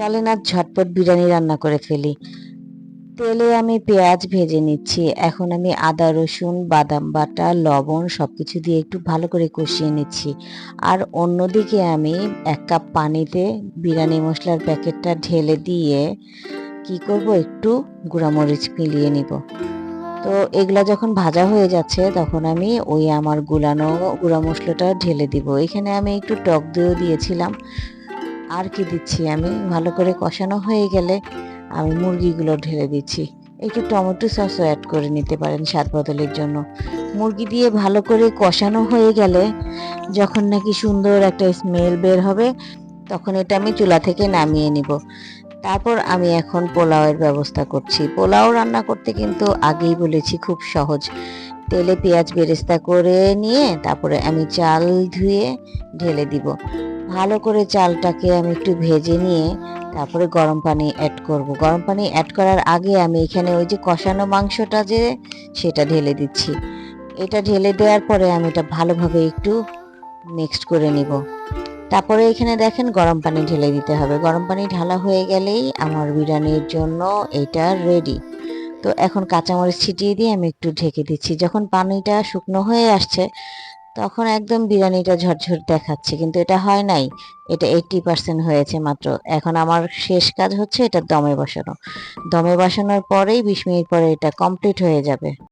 চলেন আর ঝটপট বিরিয়ানি রান্না করে ফেলি। তেলে আমি পেঁয়াজ ভেজে নিচ্ছি। এখন আমি আদা, রসুন, বাদাম বাটা, লবণ সব কিছু দিয়ে একটু ভালো করে কষিয়ে নিচ্ছি। আর অন্যদিকে আমি এক কাপ পানিতে বিরিয়ানি মশলার প্যাকেটটা ঢেলে দিয়ে কি করব? একটু গুঁড়ামরিচ মিলিয়ে নিব। তো এগুলা যখন ভাজা হয়ে যাচ্ছে, তখন আমি ওই আমার গুলানো গুঁড়া মশলাটা ঢেলে দিব। এখানে আমি একটু টক দইও দিয়েছিলাম। আর কি দিচ্ছি আমি? ভালো করে কষানো হয়ে গেলে আমি মুরগিগুলো ঢেলে দিচ্ছি। একটু টমেটো সসও অ্যাড করে নিতে পারেন স্বাদ বদলের জন্য। মুরগি দিয়ে ভালো করে কষানো হয়ে গেলে যখন নাকি সুন্দর একটা স্মেল বের হবে, তখন এটা আমি চুলা থেকে নামিয়ে নিব। তারপর আমি এখন পোলাওয়ের ব্যবস্থা করছি। পোলাও রান্না করতে কিন্তু আগেই বলেছি খুব সহজ। তেলে পেঁয়াজ বেরেস্তা করে নিয়ে তারপরে আমি চাল ধুয়ে ঢেলে দিব। ভালো করে চালটাকে আমি একটু ভেজে নিয়ে তারপরে গরম পানি অ্যাড করব। গরম পানি অ্যাড করার আগে আমি এখানে ওই যে কষানো মাংসটা যে, সেটা ঢেলে দিচ্ছি। এটা ঢেলে দেওয়ার পরে আমি এটা ভালোভাবে একটু মিক্সড করে নিব। তারপরে এখানে দেখেন গরম পানি ঢেলে দিতে হবে। গরম পানি ঢালা হয়ে গেলেই আমার বিরিয়ানির জন্য এটা রেডি তো এখন কাঁচামরিচ ছিটিয়ে দিয়ে আমি একটু ঢেকে দিচ্ছি। যখন পানিটা শুকনো হয়ে আসছে তখন একদম বিরিয়ানিটা ঝরঝর দেখাচ্ছে, কিন্তু এটা হয় নাই। এটা এইটটি পার্সেন্ট হয়েছে মাত্র। এখন আমার শেষ কাজ হচ্ছে এটা দমে বসানো। দমে বসানোর পরেই বিশ মিনিট পরে এটা কমপ্লিট হয়ে যাবে।